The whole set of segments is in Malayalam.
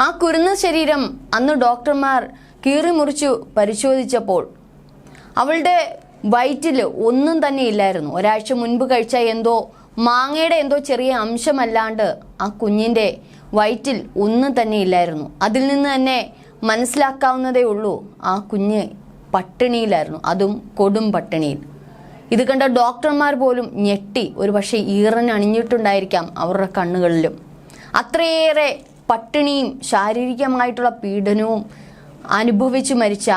ആ കുരുന്ന ശരീരം അന്ന് ഡോക്ടർമാർ കീറി മുറിച്ചു പരിശോധിച്ചപ്പോൾ അവളുടെ വയറ്റിൽ ഒന്നും തന്നെ ഇല്ലായിരുന്നു. ഒരാഴ്ച മുൻപ് കഴിച്ച എന്തോ മാങ്ങയുടെ എന്തോ ചെറിയ അംശമല്ലാണ്ട് ആ കുഞ്ഞിന്റെ വയറ്റിൽ ഒന്നും തന്നെ ഇല്ലായിരുന്നു. അതിൽ നിന്ന് തന്നെ മനസ്സിലാക്കാവുന്നതേ ഉള്ളൂ ആ കുഞ്ഞ് പട്ടിണിയിലായിരുന്നു. അതും കൊടും പട്ടിണിയിൽ. ഇത് കണ്ട ഡോക്ടർമാർ പോലും ഞെട്ടി. ഒരു പക്ഷേ ഈറൻ അണിഞ്ഞിട്ടുണ്ടായിരിക്കാം അവരുടെ കണ്ണുകളിലും. അത്രയേറെ പട്ടിണിയും ശാരീരികമായിട്ടുള്ള പീഡനവും അനുഭവിച്ചു മരിച്ച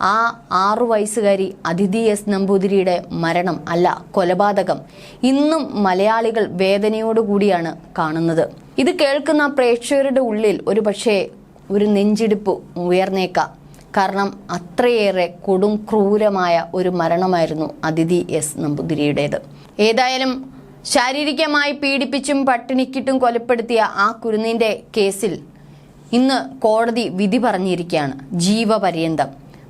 ആ ആറു വയസ്സുകാരി അതിഥി എസ് നമ്പൂതിരിയുടെ മരണം അല്ല കൊലപാതകം. ഇന്നും മലയാളികൾ വേദനയോടുകൂടിയാണ് കാണുന്നത്. ഇത് കേൾക്കുന്ന പ്രേക്ഷകരുടെ ഉള്ളിൽ ഒരു പക്ഷേ ഒരു നെഞ്ചിടിപ്പ് ഉയർന്നേക്കാം. കാരണം അത്രയേറെ കൊടും ക്രൂരമായ ഒരു മരണമായിരുന്നു അതിഥി എസ് നമ്പൂതിരിയുടേത്. ഏതായാലും ശാരീരികമായി പീഡിപ്പിച്ചും പട്ടിണിക്കിട്ടും കൊലപ്പെടുത്തിയ ആ കുരുന്നിന്റെ കേസിൽ ഇന്ന് കോടതി വിധി പറഞ്ഞിരിക്കുകയാണ്. ജീവപര്യന്തം.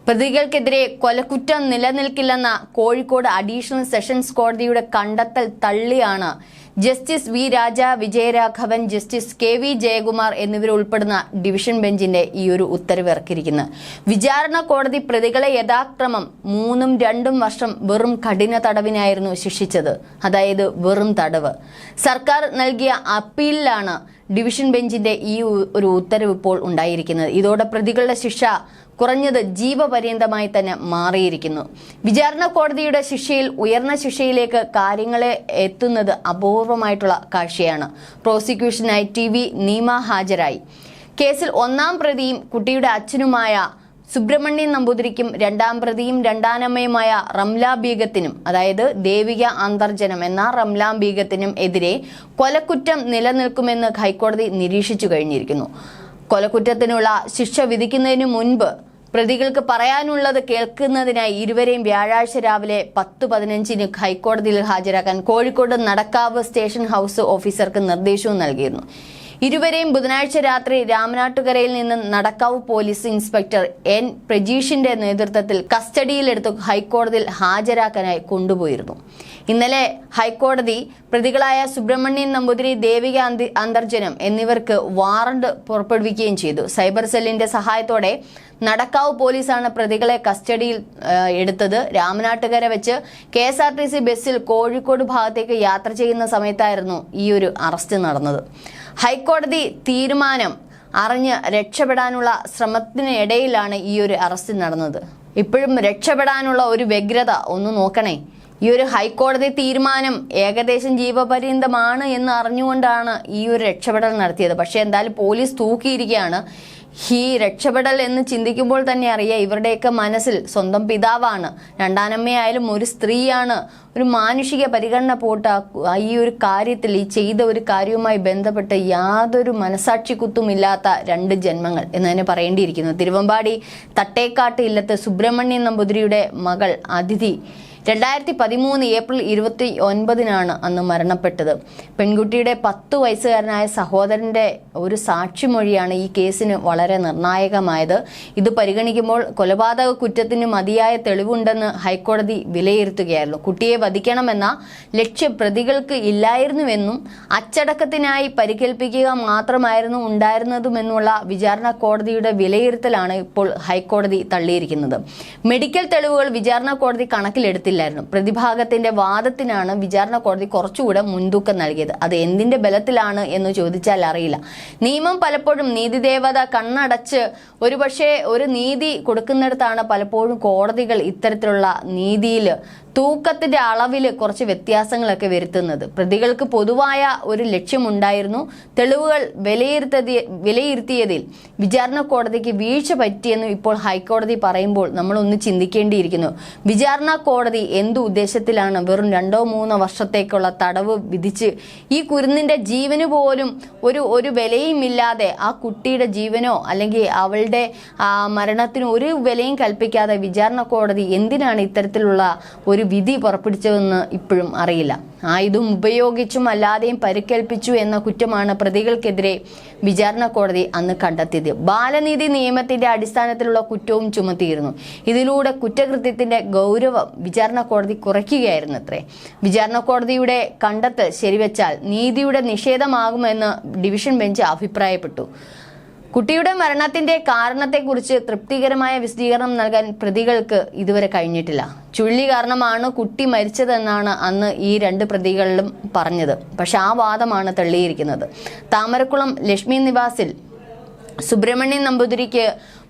പ്രതികൾക്കെതിരെ കൊലക്കുറ്റം നിലനിൽക്കില്ലെന്ന കോഴിക്കോട് അഡീഷണൽ സെഷൻസ് കോടതിയുടെ കണ്ടെത്തൽ തള്ളിയാണ് justice V Raja Vijayaraghavan justice K V Jayakumar എന്നിവരുൾപ്പെടുന്ന division ബെഞ്ചിന്റെ ഈ ഒരു ഉത്തരവ് ഇറക്കിയിരിക്കുന്നത് വിചാരണ കോടതി പ്രതികളെ യഥാക്രമം മൂന്നും രണ്ടും വർഷം വെറും കഠിന തടവിനായിരുന്നു ശിക്ഷിച്ചത്. അതായത് വെറും തടവ്. സർക്കാർ നൽകിയ അപ്പീലിലാണ് ഡിവിഷൻ ബെഞ്ചിന്റെ ഈ ഒരു ഉത്തരവ് ഇപ്പോൾ ഉണ്ടായിരിക്കുന്നത്. ഇതോടെ പ്രതികളുടെ ശിക്ഷ കുറഞ്ഞത് ജീവപര്യന്തമായി തന്നെ മാറിയിരിക്കുന്നു. വിചാരണ കോടതിയുടെ ശിക്ഷയിൽ ഉയർന്ന ശിക്ഷയിലേക്ക് കാര്യങ്ങളെ എത്തുന്നത് അപൂർവമായിട്ടുള്ള കാഴ്ചയാണ്. പ്രോസിക്യൂഷനായി ടി വി നീമ ഹാജരായി. കേസിൽ ഒന്നാം പ്രതിയും കുട്ടിയുടെ അച്ഛനുമായ സുബ്രഹ്മണ്യൻ നമ്പൂതിരിക്കും രണ്ടാം പ്രതിയും രണ്ടാനമ്മയുമായ റംല ബീഗത്തിനും അതായത് ദേവിക അന്തർജനം എന്ന റംല ബീഗത്തിനും എതിരെ കൊലക്കുറ്റം നിലനിൽക്കുമെന്ന് ഹൈക്കോടതി നിരീക്ഷിച്ചു കഴിഞ്ഞിരിക്കുന്നു. കൊലക്കുറ്റത്തിനുള്ള ശിക്ഷ വിധിക്കുന്നതിനു മുൻപ് പ്രതികൾക്ക് പറയാനുള്ളത് കേൾക്കുന്നതിനായി ഇരുവരെയും വ്യാഴാഴ്ച രാവിലെ പത്ത് പതിനഞ്ചിന് ഹൈക്കോടതിയിൽ ഹാജരാക്കാൻ കോഴിക്കോട് നടക്കാവ് സ്റ്റേഷൻ ഹൗസ് ഓഫീസർക്ക് നിർദ്ദേശവും നൽകിയിരുന്നു. ഇരുവരെയും ബുധനാഴ്ച രാത്രി രാമനാട്ടുകരയിൽ നിന്ന് നടക്കാവ് പോലീസ് ഇൻസ്പെക്ടർ എൻ പ്രജീഷിന്റെ നേതൃത്വത്തിൽ കസ്റ്റഡിയിലെടുത്ത് ഹൈക്കോടതിയിൽ ഹാജരാക്കാനായി കൊണ്ടുപോയിരുന്നു. ഇന്നലെ ഹൈക്കോടതി പ്രതികളായ സുബ്രഹ്മണ്യൻ നമ്പൂതിരി ദേവിക അന്തർജനം എന്നിവർക്ക് വാറണ്ട് പുറപ്പെടുവിക്കുകയും ചെയ്തു. സൈബർ സെല്ലിന്റെ സഹായത്തോടെ നടക്കാവ് പോലീസാണ് പ്രതികളെ കസ്റ്റഡിയിൽ എടുത്തത്. രാമനാട്ടുകര വെച്ച് K S R T C ബസ്സിൽ കോഴിക്കോട് ഭാഗത്തേക്ക് യാത്ര ചെയ്യുന്ന സമയത്തായിരുന്നു ഈ ഒരു അറസ്റ്റ് നടന്നത്. ഹൈക്കോടതി തീരുമാനം അറിഞ്ഞ് രക്ഷപ്പെടാനുള്ള ശ്രമത്തിനിടയിലാണ് ഈ ഒരു അറസ്റ്റ് നടന്നത്. ഇപ്പോഴും രക്ഷപ്പെടാനുള്ള ഒരു വ്യഗ്രത ഒന്ന് നോക്കണേ. ഈ ഒരു ഹൈക്കോടതി തീരുമാനം ഏകദേശം ജീവപര്യന്തമാണ് എന്ന് അറിഞ്ഞുകൊണ്ടാണ് ഈ ഒരു രക്ഷപ്പെടൽ നടത്തിയത്. പക്ഷേ എന്തായാലും പോലീസ് തൂക്കിയിരിക്കുകയാണ്. ഈ രക്ഷപ്പെടൽ എന്ന് ചിന്തിക്കുമ്പോൾ തന്നെ അറിയാം ഇവരുടെയൊക്കെ മനസ്സിൽ സ്വന്തം പിതാവാണ്. രണ്ടാനമ്മയായാലും ഒരു സ്ത്രീയാണ്. ഒരു മാനുഷിക പരിഗണന പോട്ട് ഈ ഒരു കാര്യത്തിൽ ഈ ചെയ്ത ഒരു കാര്യവുമായി ബന്ധപ്പെട്ട് യാതൊരു മനസാക്ഷി കുത്തുമില്ലാത്ത രണ്ട് ജന്മങ്ങൾ എന്ന് തന്നെ പറയേണ്ടിയിരിക്കുന്നു. തിരുവമ്പാടി തട്ടേക്കാട്ട് ഇല്ലത്ത് സുബ്രഹ്മണ്യൻ നമ്പൂതിരിയുടെ മകൾ അതിഥി രണ്ടായിരത്തി പതിമൂന്ന് ഏപ്രിൽ ഇരുപത്തി ഒൻപതിനാണ് അന്ന് മരണപ്പെട്ടത്. പെൺകുട്ടിയുടെ പത്തു വയസ്സുകാരനായ സഹോദരന്റെ ഒരു സാക്ഷിമൊഴിയാണ് ഈ കേസിന് വളരെ നിർണായകമായത്. ഇത് പരിഗണിക്കുമ്പോൾ കൊലപാതക കുറ്റത്തിന് മതിയായ തെളിവുണ്ടെന്ന് ഹൈക്കോടതി വിലയിരുത്തുകയായിരുന്നു. കുട്ടിയെ വധിക്കണമെന്ന ലക്ഷ്യം പ്രതികൾക്ക് ഇല്ലായിരുന്നുവെന്നും അച്ചടക്കത്തിനായി പരിക്കേൽപ്പിക്കുക മാത്രമായിരുന്നു ഉണ്ടായിരുന്നതുമെന്നുള്ള വിചാരണ കോടതിയുടെ വിലയിരുത്തലാണ് ഇപ്പോൾ ഹൈക്കോടതി തള്ളിയിരിക്കുന്നത്. മെഡിക്കൽ തെളിവുകൾ വിചാരണ കോടതി കണക്കിലെടുത്തില്ലായിരുന്നു പ്രതിഭാഗത്തിന്റെ വാദത്തിനാണ് വിചാരണ കോടതി കുറച്ചുകൂടെ മുൻതൂക്കം നൽകിയത്. അത് എന്തിന്റെ ബലത്തിലാണ് എന്ന് ചോദിച്ചാൽ അറിയില്ല. നിയമം പലപ്പോഴും നീതി ദേവത കണ്ണടച്ച് ഒരുപക്ഷെ ഒരു നീതി കൊടുക്കുന്നിടത്താണ് പലപ്പോഴും കോടതികൾ ഇത്തരത്തിലുള്ള നീതിയിൽ തൂക്കത്തിന്റെ അളവിൽ കുറച്ച് വ്യത്യാസങ്ങളൊക്കെ വരുത്തുന്നത്. പ്രതികൾക്ക് പൊതുവായ ഒരു ലക്ഷ്യമുണ്ടായിരുന്നു. തെളിവുകൾ വിലയിരുത്തതി വിലയിരുത്തിയതിൽ വിചാരണ കോടതിക്ക് വീഴ്ച പറ്റിയെന്ന് ഇപ്പോൾ ഹൈക്കോടതി പറയുമ്പോൾ നമ്മളൊന്ന് ചിന്തിക്കേണ്ടിയിരിക്കുന്നു. വിചാരണ കോടതി എന്തു ഉദ്ദേശത്തിലാണ് വെറും രണ്ടോ മൂന്നോ വർഷത്തേക്കുള്ള തടവ് വിധിച്ച് ഈ കുരുന്നിന്റെ ജീവന് പോലും ഒരു ഒരു വിലയുമില്ലാതെ ആ കുട്ടിയുടെ ജീവനോ അല്ലെങ്കിൽ അവളുടെ മരണത്തിന് ഒരു വിലയും കൽപ്പിക്കാതെ വിചാരണ കോടതി എന്തിനാണ് ഇത്തരത്തിലുള്ള ഒരു വിധി പുറപ്പെടുവിച്ചതെന്ന് ഇപ്പോഴും അറിയില്ല. ആയുധം ഉപയോഗിച്ചും അല്ലാതെയും പരിക്കേൽപ്പിച്ചു എന്ന കുറ്റമാണ് പ്രതികൾക്കെതിരെ വിചാരണ കോടതി അന്ന് കണ്ടെത്തിയത്. ബാലനീതി നിയമത്തിന്റെ അടിസ്ഥാനത്തിലുള്ള കുറ്റവും ചുമത്തിയിരുന്നു. ഇതിലൂടെ കുറ്റകൃത്യത്തിന്റെ ഗൗരവം വിചാരണ കോടതി കുറയ്ക്കുകയായിരുന്നു അത്രേ വിചാരണ കോടതിയുടെ കണ്ടെത്തൽ ശരിവെച്ചാൽ നീതിയുടെ നിഷേധമാകുമെന്ന് ഡിവിഷൻ ബെഞ്ച് അഭിപ്രായപ്പെട്ടു. കുട്ടിയുടെ മരണത്തിന്റെ കാരണത്തെക്കുറിച്ച് തൃപ്തികരമായ വിശദീകരണം നൽകാൻ പ്രതികൾക്ക് ഇതുവരെ കഴിഞ്ഞിട്ടില്ല. ചുഴലി കാരണമാണ് കുട്ടി മരിച്ചതെന്നാണ് അന്ന് ഈ രണ്ട് പ്രതികളിലും പറഞ്ഞത്. പക്ഷെ ആ വാദമാണ് തള്ളിയിരിക്കുന്നത് താമരക്കുളം ലക്ഷ്മി നിവാസിൽ സുബ്രഹ്മണ്യൻ നമ്പൂതിരിക്ക്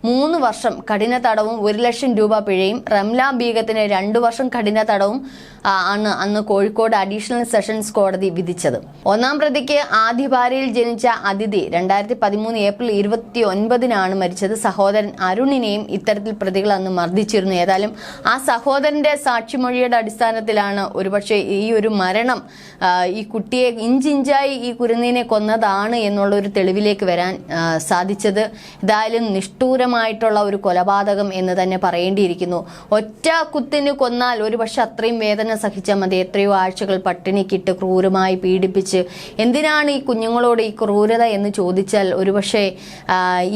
മൂന്ന് വർഷം കഠിന തടവും ഒരു ലക്ഷം രൂപ പിഴയും. റംല ബീഗത്തിന് രണ്ടു വർഷം കഠിന തടവും ആണ് അന്ന് കോഴിക്കോട് അഡീഷണൽ സെഷൻസ് കോടതി വിധിച്ചത്. ഒന്നാം പ്രതിക്ക് ആദ്യ ഭാര്യയിൽ ജനിച്ച അതിഥി രണ്ടായിരത്തി പതിമൂന്ന് ഏപ്രിൽ ഇരുപത്തി ഒൻപതിനാണ് മരിച്ചത്. സഹോദരൻ അരുണിനെയും ഇത്തരത്തിൽ പ്രതികൾ അന്ന് മർദ്ദിച്ചിരുന്നു. ഏതായാലും ആ സഹോദരന്റെ സാക്ഷിമൊഴിയുടെ അടിസ്ഥാനത്തിലാണ് ഒരുപക്ഷെ ഈ ഒരു മരണം ഈ കുട്ടിയെ ഇഞ്ചിഞ്ചായി ഈ കുരുന്നീനെ കൊന്നതാണ് എന്നുള്ള ഒരു തെളിവിലേക്ക് വരാൻ സാധിച്ചത്. ഏതായാലും നിഷ്ഠൂരമായിട്ടുള്ള ഒരു കൊലപാതകം എന്ന് തന്നെ പറയേണ്ടിയിരിക്കുന്നു. ഒറ്റ കുത്തിന് കൊന്നാൽ ഒരു പക്ഷെ അത്രയും വേദന സഹിച്ചാൽ മതി. എത്രയോ ആഴ്ചകൾ പട്ടിണിക്കിട്ട് ക്രൂരമായി പീഡിപ്പിച്ച്. എന്തിനാണ് ഈ കുഞ്ഞുങ്ങളോട് ഈ ക്രൂരത എന്ന് ചോദിച്ചാൽ ഒരുപക്ഷെ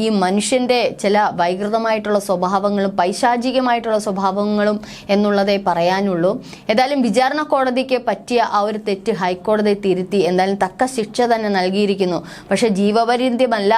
ഈ മനുഷ്യന്റെ ചില വൈകൃതമായിട്ടുള്ള സ്വഭാവങ്ങളും പൈശാചികമായിട്ടുള്ള സ്വഭാവങ്ങളും എന്നുള്ളതേ പറയാനുള്ളൂ. ഏതായാലും വിചാരണ കോടതിക്ക് പറ്റിയ ആ ഒരു തെറ്റ് ഹൈക്കോടതി തിരുത്തി. എന്തായാലും തക്ക ശിക്ഷ തന്നെ നൽകിയിരിക്കുന്നു. പക്ഷെ ജീവപര്യന്തമല്ല.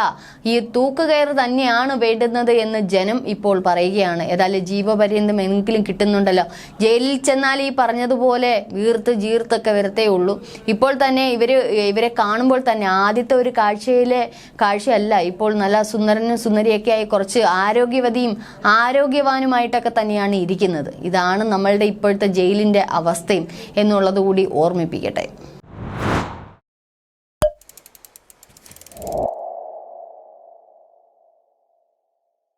ഈ തൂക്കുകയർ തന്നെയാണ് വേണ്ടുന്നത് എന്ന് ജനം ഇപ്പോൾ പറയുകയാണ്. ഏതായാലും ജീവപര്യന്തം എങ്കിലും കിട്ടുന്നുണ്ടല്ലോ. ജയിലിൽ ചെന്നാൽ ഈ പറഞ്ഞതുപോലെ വീർത്ത് ജീർത്തൊക്കെ വരത്തേ ഉള്ളൂ. ഇപ്പോൾ തന്നെ ഇവർ ഇവരെ കാണുമ്പോൾ തന്നെ ആദ്യത്തെ ഒരു കാഴ്ചയിലെ കാഴ്ചയല്ല ഇപ്പോൾ നല്ല സുന്ദരനും സുന്ദരിയൊക്കെ ആയി കുറച്ച് ആരോഗ്യവതിയും ആരോഗ്യവാനുമായിട്ടൊക്കെ തന്നെയാണ് ഇരിക്കുന്നത്. ഇതാണ് നമ്മളുടെ ഇപ്പോഴത്തെ ജയിലിന്റെ അവസ്ഥയും എന്നുള്ളത് കൂടി ഓർമ്മിപ്പിക്കട്ടെ.